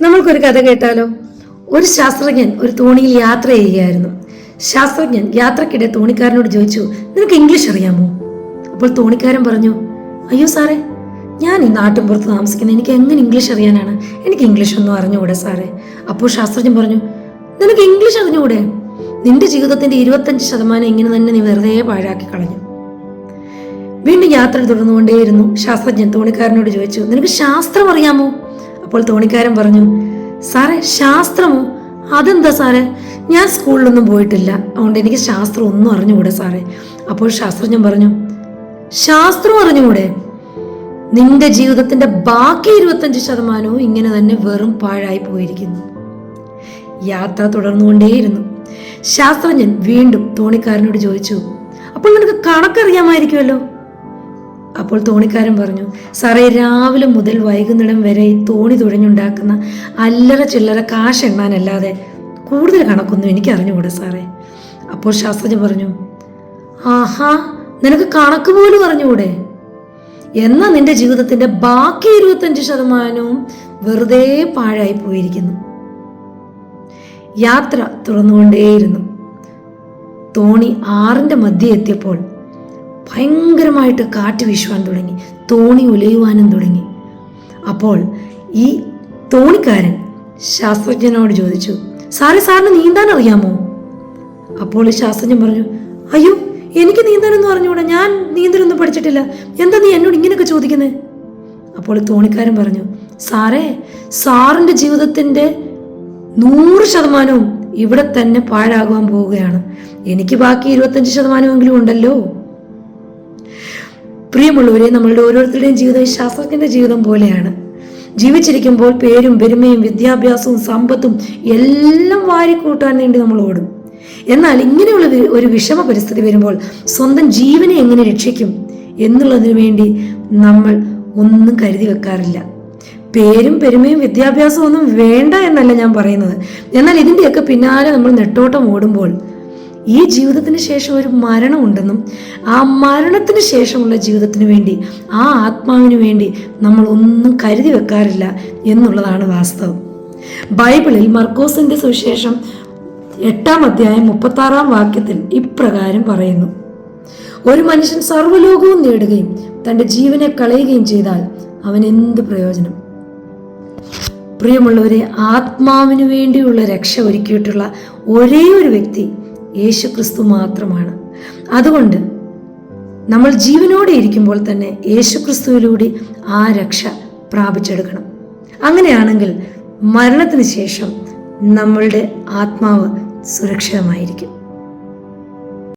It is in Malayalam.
നമ്മൾക്കൊരു കഥ കേട്ടാലോ? ഒരു ശാസ്ത്രജ്ഞൻ ഒരു തോണിയിൽ യാത്ര ചെയ്യുകയായിരുന്നു. ശാസ്ത്രജ്ഞൻ യാത്രക്കിടെ തോണിക്കാരനോട് ചോദിച്ചു നിനക്ക് ഇംഗ്ലീഷ് അറിയാമോ? അപ്പോൾ തോണിക്കാരൻ പറഞ്ഞു അയ്യോ സാറേ ഞാൻ ഈ നാട്ടിൻപുറത്ത് താമസിക്കുന്ന എനിക്ക് എങ്ങനെ ഇംഗ്ലീഷ് അറിയാനാണ്? എനിക്ക് ഇംഗ്ലീഷ് ഒന്നും അറിഞ്ഞുകൂടെ സാറേ. അപ്പോൾ ശാസ്ത്രജ്ഞൻ പറഞ്ഞു നിനക്ക് ഇംഗ്ലീഷ് അറിഞ്ഞുകൂടെ? നിന്റെ ജീവിതത്തിന്റെ ഇരുപത്തഞ്ച് ശതമാനം ഇങ്ങനെ തന്നെ നീ വെറുതെ പാഴാക്കി കളഞ്ഞു. വീണ്ടും യാത്ര തുടർന്നുകൊണ്ടേയിരുന്നു. ശാസ്ത്രജ്ഞൻ തോണിക്കാരനോട് ചോദിച്ചു നിനക്ക് ശാസ്ത്രം അറിയാമോ? അപ്പോൾ തോണിക്കാരൻ പറഞ്ഞു സാറേ ശാസ്ത്രമോ? അതെന്താ സാറേ? ഞാൻ സ്കൂളിലൊന്നും പോയിട്ടില്ല. അതുകൊണ്ട് എനിക്ക് ശാസ്ത്രം ഒന്നും അറിഞ്ഞുകൂടെ സാറേ. അപ്പോൾ ശാസ്ത്രജ്ഞൻ പറഞ്ഞു ശാസ്ത്രം അറിഞ്ഞുകൂടെ? നിന്റെ ജീവിതത്തിന്റെ ബാക്കി ഇരുപത്തഞ്ച് ശതമാനവും ഇങ്ങനെ തന്നെ വെറും പാഴായി പോയിരിക്കുന്നു. യാത്ര തുടർന്നുകൊണ്ടേയിരുന്നു. ശാസ്ത്രജ്ഞൻ വീണ്ടും തോണിക്കാരനോട് ചോദിച്ചു അപ്പോൾ നിനക്ക് കണക്കറിയാമായിരിക്കുമല്ലോ? അപ്പോൾ തോണിക്കാരൻ പറഞ്ഞു സാറേ രാവിലെ മുതൽ വൈകുന്നേരം വരെ ഈ തോണി തുഴഞ്ഞുണ്ടാക്കുന്ന അല്ലറ ചില്ലറ കാശ് എണ്ണാനല്ലാതെ കൂടുതൽ കണക്കൊന്നും എനിക്ക് അറിഞ്ഞുകൂടെ സാറേ. അപ്പോൾ ശാസ്ത്രജ്ഞ പറഞ്ഞു ആഹാ നിനക്ക് കണക്ക് പോലും അറിഞ്ഞുകൂടെ? എന്നാ നിന്റെ ജീവിതത്തിന്റെ ബാക്കി ഇരുപത്തഞ്ച് ശതമാനവും വെറുതെ പാഴായി പോയിരിക്കുന്നു. യാത്ര തുറന്നുകൊണ്ടേയിരുന്നു. തോണി ആറിന്റെ മധ്യ എത്തിയപ്പോൾ ഭയങ്കരമായിട്ട് കാറ്റ് വീശുവാൻ തുടങ്ങി തോണി ഉലയുവാനും തുടങ്ങി. അപ്പോൾ ഈ തോണിക്കാരൻ ശാസ്ത്രജ്ഞനോട് ചോദിച്ചു സാറേ സാറിന് നീന്താൻ അറിയാമോ? അപ്പോൾ ശാസ്ത്രജ്ഞൻ പറഞ്ഞു അയ്യോ എനിക്ക് നീന്താനൊന്നും അറിഞ്ഞൂടാ ഞാൻ നീന്തലൊന്നും പഠിച്ചിട്ടില്ല. എന്താ നീ എന്നോട് ഇങ്ങനെയൊക്കെ ചോദിക്കുന്നത് അപ്പോൾ തോണിക്കാരൻ പറഞ്ഞു സാറേ സാറിന്റെ ജീവിതത്തിന്റെ നൂറ് ശതമാനവും ഇവിടെ തന്നെ പാഴാകുവാൻ പോവുകയാണ്. എനിക്ക് ബാക്കി ഇരുപത്തഞ്ച് ശതമാനമെങ്കിലും ഉണ്ടല്ലോ. പ്രിയമുള്ളവരെ നമ്മളുടെ ഓരോരുത്തരുടെയും ജീവിതം ശാസ്ത്രജ്ഞന്റെ ജീവിതം പോലെയാണ്. ജീവിച്ചിരിക്കുമ്പോൾ പേരും പെരുമയും വിദ്യാഭ്യാസവും സമ്പത്തും എല്ലാം വാരിക്കൂട്ടാൻ വേണ്ടി നമ്മൾ ഓടും. എന്നാൽ ഇങ്ങനെയുള്ള ഒരു വിഷമ പരിസ്ഥിതി വരുമ്പോൾ സ്വന്തം ജീവനെ എങ്ങനെ രക്ഷിക്കും എന്നുള്ളതിനു വേണ്ടി നമ്മൾ ഒന്നും കരുതി വെക്കാറില്ല. പേരും പെരുമയും വിദ്യാഭ്യാസവും ഒന്നും വേണ്ട എന്നല്ല ഞാൻ പറയുന്നത്. എന്നാൽ ഇതിന്റെയൊക്കെ പിന്നാലെ നമ്മൾ നെട്ടോട്ടം ഓടുമ്പോൾ ഈ ജീവിതത്തിന് ശേഷം ഒരു മരണമുണ്ടെന്നും ആ മരണത്തിന് ശേഷമുള്ള ജീവിതത്തിന് വേണ്ടി ആ ആത്മാവിന് വേണ്ടി നമ്മൾ ഒന്നും കരുതി വെക്കാറില്ല എന്നുള്ളതാണ് വാസ്തവം. ബൈബിളിൽ മർക്കോസിന്റെ സുവിശേഷം എട്ടാം അധ്യായം മുപ്പത്തി ആറാം വാക്യത്തിൽ ഇപ്രകാരം പറയുന്നു. ഒരു മനുഷ്യൻ സർവലോകവും നേടുകയും തന്റെ ജീവനെ കളയുകയും ചെയ്താൽ അവൻ എന്ത് പ്രയോജനം? പ്രിയമുള്ളവരെ ആത്മാവിന് വേണ്ടിയുള്ള രക്ഷ ഒരുക്കിയിട്ടുള്ള ഒരേ ഒരു വ്യക്തി യേശു ക്രിസ്തു മാത്രമാണ്. അതുകൊണ്ട് നമ്മൾ ജീവനോടെ ഇരിക്കുമ്പോൾ തന്നെ യേശു ക്രിസ്തുവിലൂടെ ആ രക്ഷ പ്രാപിച്ചെടുക്കണം. അങ്ങനെയാണെങ്കിൽ മരണത്തിന് ശേഷം നമ്മളുടെ ആത്മാവ് സുരക്ഷിതമായിരിക്കും.